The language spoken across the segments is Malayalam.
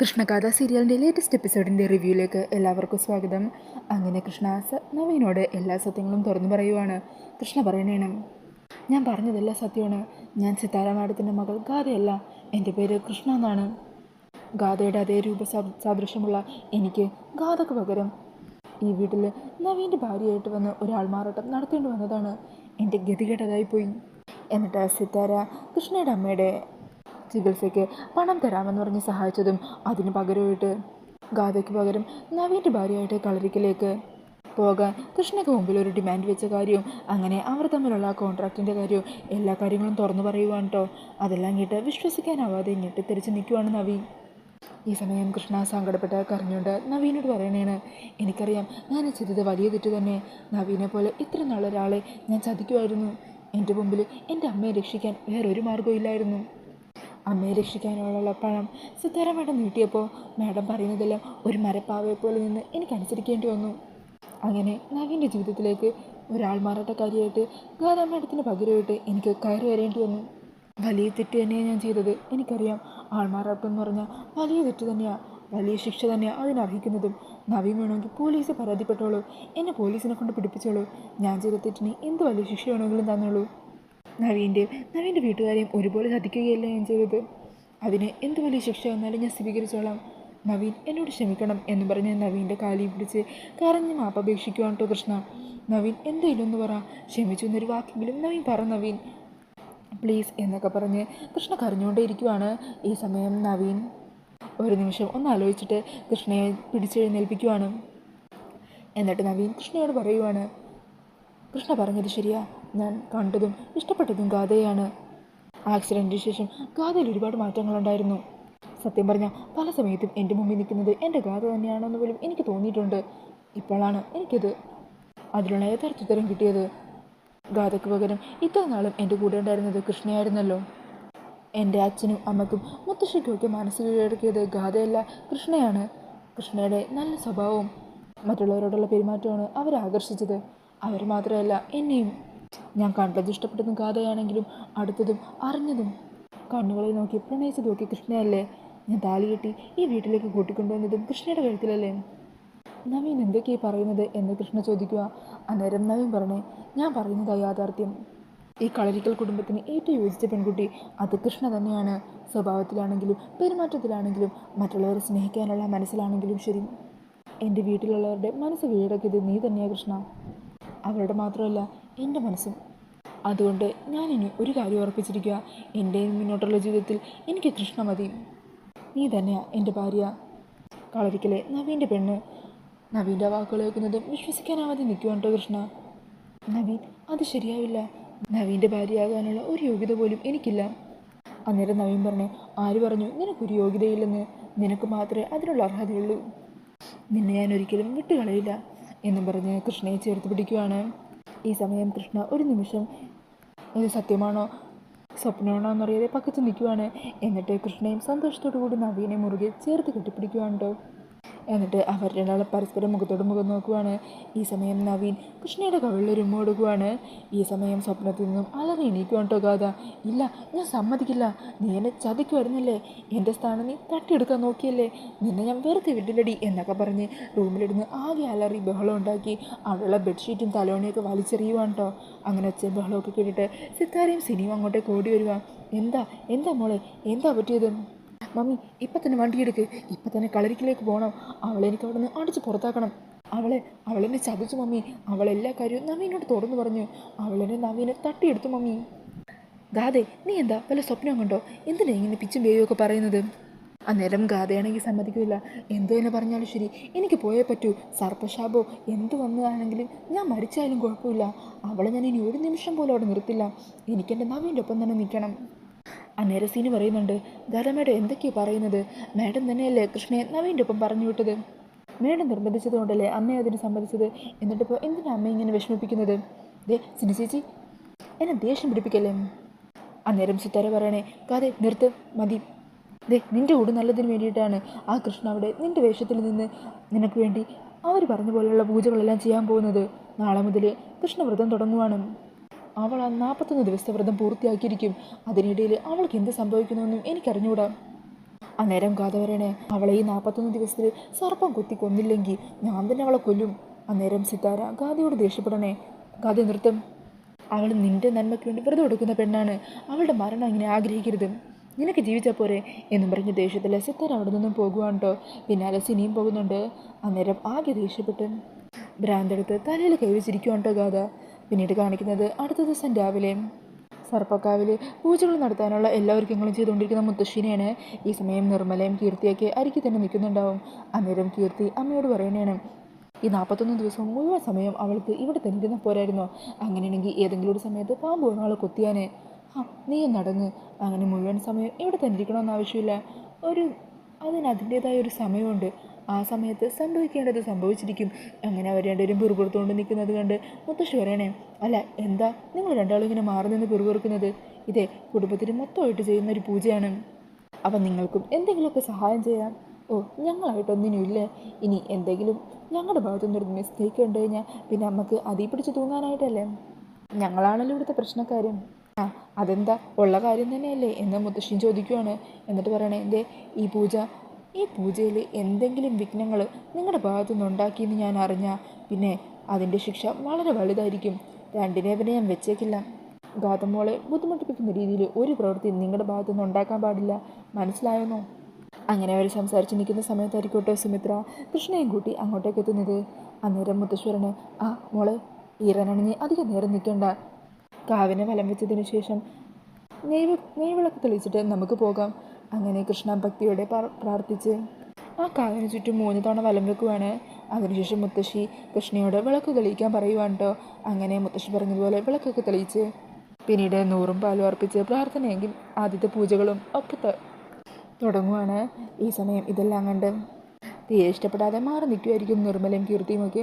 കൃഷ്ണകാഥ സീരിയലിന്റെ ലേറ്റസ്റ്റ് എപ്പിസോഡിന്റെ റിവ്യൂയിലേക്ക് എല്ലാവർക്കും സ്വാഗതം. അങ്ങനെ കൃഷ്ണ നവീനോട് എല്ലാ സത്യങ്ങളും തുറന്നു പറയുവാണ്. കൃഷ്ണ പറയണേണ് ഞാൻ പറഞ്ഞതെല്ലാം സത്യമാണ്. ഞാൻ സിതാര മാഡത്തിന്റെ മകൾ ഗാഥയല്ല. എന്റെ പേര് കൃഷ്ണ എന്നാണ്. ഗാഥയുടെ അതേ രൂപ സാദൃശ്യമുള്ള എനിക്ക് ഗാഥക്ക് പകരം ഈ വീട്ടിൽ നവീന്റെ ഭാര്യയായിട്ട് വന്ന് ഒരാൾ മാറാട്ടം നടത്തേണ്ടി വന്നതാണ്. എന്റെ ഗതികേട്ടതായിപ്പോയി എന്നിട്ട് സിതാര കൃഷ്ണയുടെ അമ്മയുടെ ചികിത്സയ്ക്ക് പണം തരാമെന്ന് പറഞ്ഞ് സഹായിച്ചതും അതിന് പകരമായിട്ട് ഗാഥയ്ക്ക് പകരം നവീന്റെ ഭാര്യയായിട്ട് കളരിക്കലേക്ക് പോകാൻ കൃഷ്ണയ്ക്ക് മുമ്പിൽ ഒരു ഡിമാൻഡ് വെച്ച കാര്യവും അങ്ങനെ അവർ തമ്മിലുള്ള കോൺട്രാക്റ്റിന്റെ കാര്യവും എല്ലാ കാര്യങ്ങളും തുറന്നു പറയുവാണ് കേട്ടോ അതെല്ലാം കേട്ട് വിശ്വസിക്കാനാവാതെ തിരിച്ച് നിൽക്കുവാണ് നവി. ഈ സമയം കൃഷ്ണ സങ്കടപ്പെട്ട് കരഞ്ഞുകൊണ്ട് നവീനോട് പറയണേണ് എനിക്കറിയാം ഞാൻ ചെയ്തത് വലിയ തെറ്റ് തന്നെ. നവീനെ പോലെ ഇത്ര നാളൊരാളെ ഞാൻ ചതിക്കുമായിരുന്നു. എന്റെ മുമ്പിൽ എന്റെ അമ്മയെ രക്ഷിക്കാൻ വേറൊരു മാർഗവും ഇല്ലായിരുന്നു. അമ്മയെ രക്ഷിക്കാനുള്ള പണം സിത്താര മേഡം നീട്ടിയപ്പോൾ മേഡം പറയുന്നതെല്ലാം ഒരു മരപ്പാവയെ പോലെ നിന്ന് എനിക്ക് അനുസരിക്കേണ്ടി വന്നു. അങ്ങനെ നവീന്റെ ജീവിതത്തിലേക്ക് ഒരാൾ മാറാട്ടക്കാരിയായിട്ട് ഗാഥാ മേഡത്തിന് പകരമായിട്ട് എനിക്ക് കയറി വരേണ്ടി വന്നു. വലിയ തെറ്റ് തന്നെയാണ് ഞാൻ ചെയ്തത്. എനിക്കറിയാം ആൾമാറാട്ടം എന്ന് പറഞ്ഞാൽ വലിയ തെറ്റ് തന്നെയാണ് വലിയ ശിക്ഷ തന്നെയാണ് അതിനർഹിക്കുന്നതും നവീൻ വേണമെങ്കിൽ പോലീസ് പരാതിപ്പെട്ടോളൂ. എന്നെ പോലീസിനെ കൊണ്ട് പിടിപ്പിച്ചോളൂ. ഞാൻ ചെയ്ത തെറ്റിന് എന്ത് വലിയ ശിക്ഷ വേണമെങ്കിലും തന്നോളൂ. നവീന്റെ നവീന്റെ വീട്ടുകാരെയും ഒരുപോലെ ചതിക്കുകയല്ല ഞാൻ ചെയ്തത്? അതിന് എന്ത് വലിയ ശിക്ഷ വന്നാലും ഞാൻ സ്വീകരിച്ചോളാം നവീൻ എന്നോട് ക്ഷമിക്കണം എന്ന് പറഞ്ഞ് നവീന്റെ കാലി പിടിച്ച് കരഞ്ഞ് മാപ്പപേക്ഷിക്കുവാണ് കേട്ടോ കൃഷ്ണ. നവീൻ എന്തെങ്കിലും ഒന്ന് പറ. ക്ഷമിച്ചു എന്നൊരു വാക്കെങ്കിലും നവീൻ പറ നവീൻ. പ്ലീസ് എന്നൊക്കെ പറഞ്ഞ് കൃഷ്ണ കരഞ്ഞുകൊണ്ടേ ഇരിക്കുവാണ്. ഈ സമയം നവീൻ ഒരു നിമിഷം ഒന്ന് ആലോചിച്ചിട്ട് കൃഷ്ണയെ പിടിച്ചെഴുന്നേൽപ്പിക്കുവാണ്. എന്നിട്ട് നവീൻ കൃഷ്ണയോട് പറയുവാണ്. കൃഷ്ണ പറഞ്ഞത് ശരിയാ. ഞാൻ കണ്ടതും ഇഷ്ടപ്പെട്ടതും ഗാഥയാണ്. ആക്സിഡന്റിന് ശേഷം ഗാഥയിൽ ഒരുപാട് മാറ്റങ്ങളുണ്ടായിരുന്നു. സത്യം പറഞ്ഞാൽ പല സമയത്തും എന്റെ മുമ്പിൽ നിൽക്കുന്നത് എന്റെ ഗാഥ തന്നെയാണെന്ന് പോലും എനിക്ക് തോന്നിയിട്ടുണ്ട്. ഇപ്പോഴാണ് എനിക്കത് അതിലുള്ള യഥാർത്ഥ ഉത്തരം കിട്ടിയത്. ഗാഥയ്ക്ക് പകരം ഇത്ര നാളും എന്റെ കൂടെ ഉണ്ടായിരുന്നത് കൃഷ്ണയായിരുന്നല്ലോ. എന്റെ അച്ഛനും അമ്മക്കും മുത്തശ്ശിക്കുമൊക്കെ മനസ്സ് കീഴടക്കിയത് ഗാഥയല്ല കൃഷ്ണയാണ്. കൃഷ്ണയുടെ നല്ല സ്വഭാവവും മറ്റുള്ളവരോടുള്ള പെരുമാറ്റമാണ് അവരെ ആകർഷിച്ചത് അവർ മാത്രമല്ല എന്നെയും. ഞാൻ കണ്ടത് ഇഷ്ടപ്പെട്ടതും ഗാഥയാണെങ്കിലും അടുത്തതും അറിഞ്ഞതും. കണ്ണുകളെ നോക്കി പ്രണയിച്ച് നോക്കി കൃഷ്ണയല്ലേ? ഞാൻ താലി കെട്ടി ഈ വീട്ടിലേക്ക് കൂട്ടിക്കൊണ്ടുവന്നതും കൃഷ്ണയുടെ കഴുത്തിലല്ലേ? നവീൻ എന്തൊക്കെയാ പറയുന്നത് എന്ന് കൃഷ്ണ ചോദിക്കുക. അന്നേരം നവീൻ പറഞ്ഞേ ഞാൻ പറയുന്നതാ യാഥാർത്ഥ്യം. ഈ കളരിക്കൽ കുടുംബത്തിന് ഏറ്റവും യോജിച്ച പെൺകുട്ടി അത് കൃഷ്ണ തന്നെയാണ്. സ്വഭാവത്തിലാണെങ്കിലും പെരുമാറ്റത്തിലാണെങ്കിലും മറ്റുള്ളവരെ സ്നേഹിക്കാനുള്ള മനസ്സിലാണെങ്കിലും ശരി. എന്റെ വീട്ടിലുള്ളവരുടെ മനസ്സ് വീടക്കിയത് നീ തന്നെയാണ് കൃഷ്ണ. അവരുടെ മാത്രമല്ല എന്റെ മനസ്സും. അതുകൊണ്ട് ഞാനിനി ഒരു കാര്യം ഉറപ്പിച്ചിരിക്കുക. എന്റെ മുന്നോട്ടുള്ള ജീവിതത്തിൽ എനിക്ക് കൃഷ്ണ മതി. നീ തന്നെയാ എന്റെ ഭാര്യ. കളരിക്കലെ നവീന്റെ പെണ്ണ്. നവീന്റെ വാക്കുകൾ കേൾക്കുന്നതും വിശ്വസിക്കാനാവാതെ നിൽക്കുവാണ്ടോ കൃഷ്ണ. നവീൻ അത് ശരിയാവില്ല. നവീന്റെ ഭാര്യയാകാനുള്ള ഒരു യോഗ്യത പോലും എനിക്കില്ല. അന്നേരം നവീൻ പറഞ്ഞു ആര് പറഞ്ഞു നിനക്കൊരു യോഗ്യതയില്ലെന്ന്? നിനക്ക് മാത്രമേ അതിനുള്ള അർഹതയുള്ളൂ. നിന്നെ ഞാൻ ഒരിക്കലും വിട്ടുകളയില്ല. എന്നും പറഞ്ഞ് കൃഷ്ണയെ ചേർത്ത് പിടിക്കുവാണ്. ഈ സമയം കൃഷ്ണ ഒരു നിമിഷം ഇത് സത്യമാണോ സ്വപ്നമാണോ എന്നറിയാതെ പക്കത്ത് നിൽക്കുവാണ്. എന്നിട്ട് കൃഷ്ണയും സന്തോഷത്തോടു കൂടി നവീനെ മുറുകെ ചേർത്ത് കെട്ടിപ്പിടിക്കുവാണ് കേട്ടോ എന്നിട്ട് അവർ രണ്ടാളും പരസ്പരം മുഖത്തോട് മുഖം നോക്കുവാണ്. ഈ സമയം നവീൻ കൃഷ്ണയുടെ കവിളിൽ കൊടുക്കുവാണ് ഈ സമയം സ്വപ്നത്തിൽ നിന്നും അലറി എണീക്കുവാണ് കേട്ടോ ഗാഥ. ഇല്ല ഞാൻ സമ്മതിക്കില്ല. നീ എന്നെ ചതിക്കുമായിരുന്നല്ലേ എന്റെ സ്ഥാനം നീ തട്ടിയെടുക്കാൻ നോക്കിയല്ലേ? നിന്നെ ഞാൻ വെറുതെ വിട്ടില്ലടി എന്നൊക്കെ പറഞ്ഞ് റൂമിലിരുന്ന് ആകെ അലറി ബഹളം ഉണ്ടാക്കി അവിടെയുള്ള ബെഡ്ഷീറ്റും തലോണിയൊക്കെ വലിച്ചെറിയുവാണ് കേട്ടോ അങ്ങനെ ഒച്ച ബഹളമൊക്കെ കേട്ടിട്ട് സിത്താരയും സിനിമ അങ്ങോട്ടേക്ക് ഓടി വരുവാ. എന്താ? എന്താ മോളെ? എന്താ പറ്റിയത്? മമ്മി ഇപ്പം തന്നെ വണ്ടി എടുക്ക്. ഇപ്പം തന്നെ കളരിക്കിലേക്ക് പോകണം അവളെ എനിക്ക് അവിടെ നിന്ന് അടിച്ച് പുറത്താക്കണം. അവളെ അവളെന്നെ ചതിച്ചു മമ്മി. അവളെല്ലാ കാര്യവും നവീനോട് തുറന്നു പറഞ്ഞു. അവളെന്നെ നവീനെ തട്ടിയെടുത്തു മമ്മി. ഗാതെ നീ എന്താ വല്ല സ്വപ്നം കണ്ടോ? എന്തിനാ ഇങ്ങനെ പിച്ചും പേയും ഒക്കെ പറയുന്നത്? അന്നേരം ഗാഥയാണെങ്കിൽ സമ്മതിക്കില്ല എന്തു തന്നെ പറഞ്ഞാലും ശരി. എനിക്ക് പോയേ പറ്റൂ. സർപ്പശാപോ എന്ത് വന്നതാണെങ്കിലും ഞാൻ മരിച്ചാലും കുഴപ്പമില്ല. അവളെ ഞാൻ ഇനി ഒരു നിമിഷം പോലും അവിടെ നിർത്തില്ല. എനിക്കെന്റെ നവീന്റെ ഒപ്പം തന്നെ നിൽക്കണം. അന്നേരം സീന് പറയുന്നുണ്ട് ഗാഥ മേഡം എന്തൊക്കെയാണ് പറയുന്നത്? മേഡം തന്നെയല്ലേ കൃഷ്ണയെ നവീന്റെ ഒപ്പം പറഞ്ഞു വിട്ടത്? മേഡം നിർബന്ധിച്ചതുകൊണ്ടല്ലേ അമ്മയെ അതിന് സമ്മതിച്ചത്? എന്നിട്ടിപ്പോൾ എന്തിനാ അമ്മ ഇങ്ങനെ വിഷമിപ്പിക്കുന്നത്? ദേ സിനി ചേച്ചി എന്നെ ദേഷ്യം പിടിപ്പിക്കല്ലേ? അന്നേരം സിത്താര പറയണേ കാതെ നിർത്ത് മതി. ദേ നിന്റെ കൂടെ നല്ലതിന് വേണ്ടിയിട്ടാണ് ആ കൃഷ്ണ അവിടെ നിന്റെ വേഷത്തിൽ നിന്ന് നിനക്ക് വേണ്ടി അവർ പറഞ്ഞ പോലെയുള്ള പൂജകളെല്ലാം ചെയ്യാൻ പോകുന്നത്. നാളെ മുതൽ കൃഷ്ണവ്രതം തുടങ്ങുവാണ്. അവൾ ആ നാൽപ്പത്തൊന്ന് ദിവസത്തെ വ്രതം പൂർത്തിയാക്കിയിരിക്കും. അതിനിടയിൽ അവൾക്ക് എന്ത് സംഭവിക്കുന്നുവെന്നും എനിക്കറിഞ്ഞൂടാം. അന്നേരം പറയണേ അവളെ ഈ നാൽപ്പത്തൊന്ന് ദിവസത്തിൽ സർപ്പം കൊത്തി കൊന്നില്ലെങ്കിൽ ഞാൻ തന്നെ അവളെ കൊല്ലും. അന്നേരം സിത്താര ഗാദിയോട് ദേഷ്യപ്പെടണേ. ഗാദി നൃത്തം അവൾ നിന്റെ നന്മയ്ക്ക് വേണ്ടി വ്രതം എടുക്കുന്ന പെണ്ണാണ്. അവളുടെ മരണം ഇങ്ങനെ ആഗ്രഹിക്കരുത്. നിനക്ക് ജീവിച്ചാൽ പോരെ എന്നും പറഞ്ഞ് ദേഷ്യത്തിൽ സിത്താര അവിടെ നിന്നും പോകുവാണ് കേട്ടോ പിന്നാലെ സിനിയും പോകുന്നുണ്ട്. അന്നേരം ആകെ ദേഷ്യപ്പെട്ട് ഭ്രാന്തെടുത്ത് തലയിൽ കൈവച്ചിരിക്കുവാണ് കേട്ടോ ഗാഥ പിന്നീട് കാണിക്കുന്നത് അടുത്ത ദിവസം രാവിലെ. സർപ്പക്കാവിൽ പൂജകൾ നടത്താനുള്ള എല്ലാ ഒരുക്കങ്ങളും ചെയ്തുകൊണ്ടിരിക്കുന്ന മുത്തശ്ശിനെയാണ് ഈ സമയം നിർമ്മലയും കീർത്തിയൊക്കെ അരിക്കി തന്നെ നിൽക്കുന്നുണ്ടാവും. അന്നേരം കീർത്തി അമ്മയോട് പറയണേണ് ഈ നാൽപ്പത്തൊന്ന് ദിവസം മുഴുവൻ സമയം അവൾക്ക് ഇവിടെ തന്നെ ഇരുന്ന പോരായിരുന്നോ. അങ്ങനെയാണെങ്കിൽ ഏതെങ്കിലും ഒരു സമയത്ത് പാമ്പ് വന്ന് കൊത്തിയാൻ കൊത്തിയാനേ. ആ നീ നടങ്ങ് അങ്ങനെ മുഴുവൻ സമയം ഇവിടെ തന്നെ ആവശ്യമില്ല. ഒരു അതിന് അതിന്റേതായ ഒരു സമയമുണ്ട്. ആ സമയത്ത് സംഭവിക്കേണ്ടത് സംഭവിച്ചിരിക്കും. അങ്ങനെ അവർ രണ്ടുപേരും പിറുപുറത്തുകൊണ്ട് നിൽക്കുന്നത് കണ്ട് മുത്തശ്ശി പറയണേ അല്ല എന്താ? നിങ്ങൾ രണ്ടാളും ഇങ്ങനെ മാറി നിന്ന് പിറുപിറുക്കുന്നത്? ഇതേ കുടുംബത്തിന് മൊത്തമായിട്ട് ചെയ്യുന്ന ഒരു പൂജയാണ്. അപ്പം നിങ്ങൾക്കും എന്തെങ്കിലുമൊക്കെ സഹായം ചെയ്യാം. ഓ ഞങ്ങളായിട്ടൊന്നിനും ഇല്ല? ഇനി എന്തെങ്കിലും ഞങ്ങളുടെ ഭാഗത്തുനിന്ന് ഒരു മിസ്റ്റേക്ക് കണ്ടു കഴിഞ്ഞാൽ പിന്നെ നമുക്ക് അതീ പിടിച്ച് തൂങ്ങാനായിട്ടല്ലേ? ഞങ്ങളാണല്ലോ ഇവിടുത്തെ പ്രശ്നക്കാരും. ആ അതെന്താ? ഉള്ള കാര്യം തന്നെയല്ലേ? എന്ന് മുത്തശ്ശിയും ചോദിക്കുവാണ്. എന്നിട്ട് പറയണേ എന്റെ ഈ പൂജ ഈ പൂജയിൽ എന്തെങ്കിലും വിഘ്നങ്ങൾ നിങ്ങളുടെ ഭാഗത്തുനിന്ന് ഉണ്ടാക്കിയെന്ന് ഞാൻ അറിഞ്ഞാൽ പിന്നെ അതിന്റെ ശിക്ഷ വളരെ വലുതായിരിക്കും. രണ്ടിനെ പിന്നെ ഞാൻ വെച്ചേക്കില്ല. ഗാതമോളെ ബുദ്ധിമുട്ടിപ്പിക്കുന്ന രീതിയിൽ ഒരു പ്രവൃത്തി നിങ്ങളുടെ ഭാഗത്തുനിന്ന് ഉണ്ടാക്കാൻ പാടില്ല. മനസ്സിലായെന്നോ? അങ്ങനെ അവർ സംസാരിച്ച് നിൽക്കുന്ന സമയത്തായിരിക്കോട്ടോ സുമിത്ര? കൃഷ്ണയും കൂട്ടി അങ്ങോട്ടേക്ക് എത്തുന്നത്. അന്നേരം മുത്തശ്വരന് ആ മോളെ ഈറനണിഞ്ഞ് അധികം നേരം നിൽക്കണ്ട. കാവിനെ വലം വെച്ചതിന് ശേഷം നെയ്വ് നെയ്വിളക്ക് തെളിച്ചിട്ട് നമുക്ക് പോകാം. അങ്ങനെ കൃഷ്ണ ഭക്തിയോടെ പ്രാർ- പ്രാർത്ഥിച്ച് ആ കാവിന് ചുറ്റും മൂന്ന് തവണ വലം വെക്കുവാണ്. അതിനുശേഷം മുത്തശ്ശി കൃഷ്ണയോട് വിളക്ക് തെളിയിക്കാൻ പറയുവാണ് കേട്ടോ അങ്ങനെ മുത്തശ്ശി പറഞ്ഞതുപോലെ വിളക്കൊക്കെ തെളിയിച്ച് പിന്നീട് നൂറും പാലും അർപ്പിച്ച് പ്രാർത്ഥനയെങ്കിൽ ആദ്യത്തെ പൂജകളും ഒക്കെ തുടങ്ങുവാണ്. ഈ സമയം ഇതെല്ലാം കണ്ട് തീരെ ഇഷ്ടപ്പെടാതെ മാറി നിൽക്കുമായിരിക്കും നിർമ്മലയും കീർത്തിയുമൊക്കെ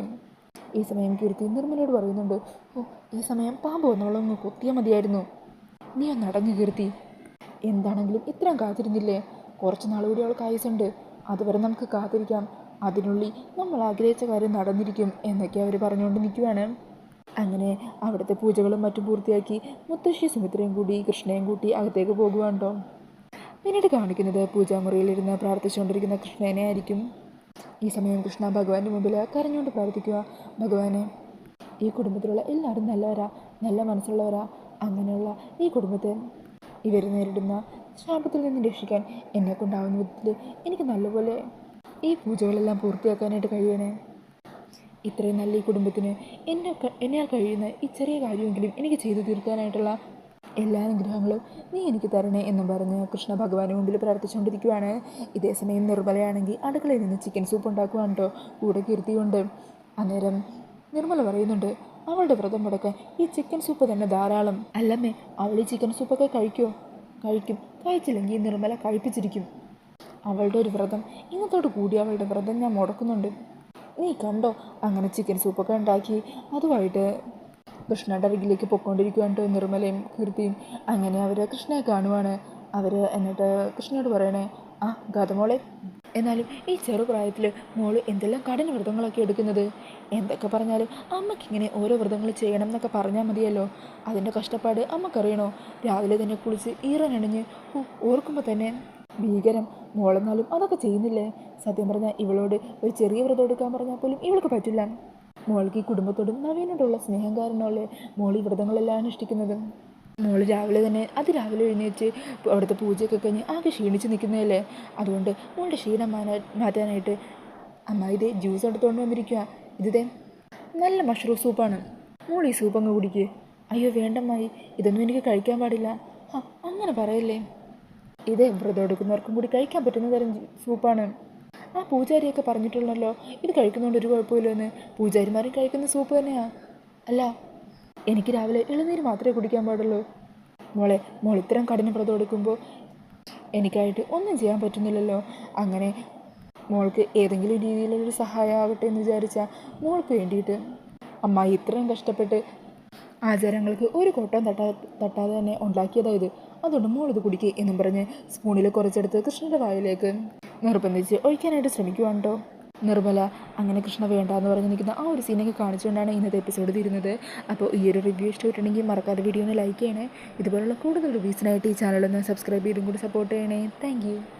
ഈ സമയം കീർത്തി നിർമ്മലയോട് പറയുന്നുണ്ട് ഓ ഈ സമയം പാമ്പ് വന്നോളൊന്ന് കൊത്തിയാൽ മതിയായിരുന്നു. നീ ഒന്ന് അടങ്ങി കീർത്തി. എന്താണെങ്കിലും ഇത്രയും കാത്തിരുന്നില്ലേ? കുറച്ച് നാൾ കൂടി അവൾക്ക് ആയുസുണ്ട്. അതുവരെ നമുക്ക് കാത്തിരിക്കാം. അതിനുള്ളിൽ നമ്മൾ ആഗ്രഹിച്ച കാര്യം നടന്നിരിക്കും എന്നൊക്കെ അവർ പറഞ്ഞുകൊണ്ട് നിൽക്കുവാണ്. അങ്ങനെ അവിടുത്തെ പൂജകളും മറ്റും പൂർത്തിയാക്കി മുത്തശ്ശി സുമിത്രയും കൂടി കൃഷ്ണയും കൂട്ടി അകത്തേക്ക് പോകുവാണ്ടോ? പിന്നീട് കാണിക്കുന്നത് പൂജാമുറിയിലിരുന്ന് പ്രാർത്ഥിച്ചുകൊണ്ടിരിക്കുന്ന കൃഷ്ണനെ ആയിരിക്കും. ഈ സമയം കൃഷ്ണ ഭഗവാന്റെ മുമ്പിൽ കരഞ്ഞുകൊണ്ട് പ്രാർത്ഥിക്കുക ഭഗവാനെ ഈ കുടുംബത്തിലുള്ള എല്ലാവരും നല്ലവരാ. നല്ല മനസ്സുള്ളവരാ. അങ്ങനെയുള്ള ഈ കുടുംബത്തെ ഇവർ നേരിടുന്ന ശാപത്തിൽ നിന്ന് രക്ഷിക്കാൻ എന്നെ കൊണ്ടാവുന്ന വിധത്തിൽ എനിക്ക് നല്ലപോലെ ഈ പൂജകളെല്ലാം പൂർത്തിയാക്കാനായിട്ട് കഴിയണേ ഇത്രയും നല്ല ഈ കുടുംബത്തിന് എന്നെ എന്നാൽ കഴിയുന്ന ഈ ചെറിയ കാര്യമെങ്കിലും എനിക്ക് ചെയ്തു തീർക്കാനായിട്ടുള്ള എല്ലാ അനുഗ്രഹങ്ങളും നീ എനിക്ക് തരണേ എന്നും പറഞ്ഞ് കൃഷ്ണ ഭഗവാന് മുമ്പിൽ പ്രാർത്ഥിച്ചുകൊണ്ടിരിക്കുവാണ്. ഇതേ സമയം നിർമ്മലയാണെങ്കിൽ അടുക്കളയിൽ നിന്ന് ചിക്കൻ സൂപ്പ് ഉണ്ടാക്കുവാണ് കേട്ടോ കൂടെ കീർത്തിയുണ്ട്. അന്നേരം നിർമ്മല പറയുന്നുണ്ട് അവളുടെ വ്രതം മുടക്കാൻ ഈ ചിക്കൻ സൂപ്പ് തന്നെ ധാരാളം. അല്ലമ്മേ അവൾ ഈ ചിക്കൻ സൂപ്പൊക്കെ കഴിക്കുമോ കഴിക്കും. കഴിച്ചില്ലെങ്കിൽ നിർമ്മല കഴിപ്പിച്ചിരിക്കും. അവളുടെ ഒരു വ്രതം. ഇന്നത്തോട് കൂടി അവളുടെ വ്രതം ഞാൻ മുടക്കുന്നുണ്ട്. നീ കണ്ടോ അങ്ങനെ ചിക്കൻ സൂപ്പൊക്കെ ഉണ്ടാക്കി അതുമായിട്ട് കൃഷ്ണയുടെ അരികിലേക്ക് പൊയ്ക്കൊണ്ടിരിക്കുകയാണ് കേട്ടോ നിർമ്മലയും കീർത്തിയും. അങ്ങനെ അവർ കൃഷ്ണയെ കാണുവാണ്. അവർ എന്നിട്ട് കൃഷ്ണയോട് പറയണേ ആ ഗതമോളെ എന്നാലും ഈ ചെറുപ്രായത്തിൽ മോൾ എന്തെല്ലാം കഠിന വ്രതങ്ങളൊക്കെ എടുക്കുന്നത്? എന്തൊക്കെ പറഞ്ഞാലും അമ്മയ്ക്കിങ്ങനെ ഓരോ വ്രതങ്ങൾ ചെയ്യണം എന്നൊക്കെ പറഞ്ഞാൽ മതിയല്ലോ. അതിന്റെ കഷ്ടപ്പാട് അമ്മക്കറിയണോ? രാവിലെ തന്നെ കുളിച്ച് ഈറനണിഞ്ഞ് ഓർക്കുമ്പോൾ തന്നെ ഭീകരം. മോളെന്നാലും അതൊക്കെ ചെയ്യുന്നില്ലേ? സത്യം പറഞ്ഞാൽ ഇവളോട് ഒരു ചെറിയ വ്രതം എടുക്കാൻ പറഞ്ഞാൽ പോലും ഇവൾക്ക് പറ്റില്ല. മോൾക്ക് ഈ കുടുംബത്തോടും നവീനോടുള്ള സ്നേഹം കാരണമല്ലേ മോൾ ഈ വ്രതങ്ങളെല്ലാം അനുഷ്ഠിക്കുന്നത്? മോൾ രാവിലെ തന്നെ അത് രാവിലെ എഴുന്നേറ്റ് അവിടുത്തെ പൂജയൊക്കെ കഴിഞ്ഞ് ആകെ ക്ഷീണിച്ച് നിൽക്കുന്നതല്ലേ അതുകൊണ്ട് മോളുടെ ക്ഷീണം മാറ്റാനായിട്ട് അമ്മ ഇതേ ജ്യൂസ് എടുത്തുകൊണ്ട് വന്നിരിക്കുക ഇതേ നല്ല മഷ്റൂം സൂപ്പാണ്. മോൾ ഈ സൂപ്പ് അങ്ങ് കുടിക്ക്. അയ്യോ വേണ്ടമ്മായി ഇതൊന്നും എനിക്ക് കഴിക്കാൻ പാടില്ല. ആ അങ്ങനെ പറയല്ലേ? ഇതേ വ്രതം എടുക്കുന്നവർക്കും കൂടി കഴിക്കാൻ പറ്റുന്ന തരം സൂപ്പാണ്. ആ പൂജാരിയൊക്കെ പറഞ്ഞിട്ടുള്ളല്ലോ ഇത് കഴിക്കുന്നതുകൊണ്ട് ഒരു കുഴപ്പമില്ല എന്ന് പൂജാരിമാരും കഴിക്കുന്ന സൂപ്പ് തന്നെയാണ് അല്ല എനിക്ക് രാവിലെ ഇളനീര് മാത്രമേ കുടിക്കാൻ പാടുള്ളൂ. മോളെ മോൾ ഇത്തരം കഠിന വ്രതം എടുക്കുമ്പോൾ എനിക്കായിട്ട് ഒന്നും ചെയ്യാൻ പറ്റുന്നില്ലല്ലോ. അങ്ങനെ മോൾക്ക് ഏതെങ്കിലും രീതിയിലൊരു സഹായമാകട്ടെ എന്ന് വിചാരിച്ചാൽ മോൾക്ക് വേണ്ടിയിട്ട് അമ്മ ഇത്രയും കഷ്ടപ്പെട്ട് ആചാരങ്ങൾക്ക് ഒരു കോട്ടം തട്ടാ തട്ടാതെ തന്നെ ഉണ്ടാക്കിയതായത് അതുകൊണ്ട് മോൾ ഇത് കുടിക്കുക എന്നും പറഞ്ഞ് സ്പൂണിൽ കുറച്ചെടുത്ത് കൃഷ്ണന്റെ വായിലേക്ക് നിർബന്ധിച്ച് ഒഴിക്കാനായിട്ട് ശ്രമിക്കുവാണ്ടോ നിർമ്മല അങ്ങനെ കൃഷ്ണ വേണ്ട എന്ന് പറഞ്ഞ് നിൽക്കുന്ന ആ ഒരു സീനൊക്കെ കാണിച്ചുകൊണ്ടാണ് ഇന്നത്തെ എപ്പിസോഡ് തീരുന്നത്. അപ്പോൾ ഈ ഒരു റിവ്യൂ ഇഷ്ടപ്പെട്ടുണ്ടെങ്കിൽ മറക്കാതെ വീഡിയോ ഒന്ന് ലൈക്ക് ചെയ്യണേ. ഇതുപോലുള്ള കൂടുതൽ റിവ്യൂസിനായിട്ട് ഈ ചാനലൊന്ന് സബ്സ്ക്രൈബ് ചെയ്തും കൂടി സപ്പോർട്ട് ചെയ്യണേ. താങ്ക്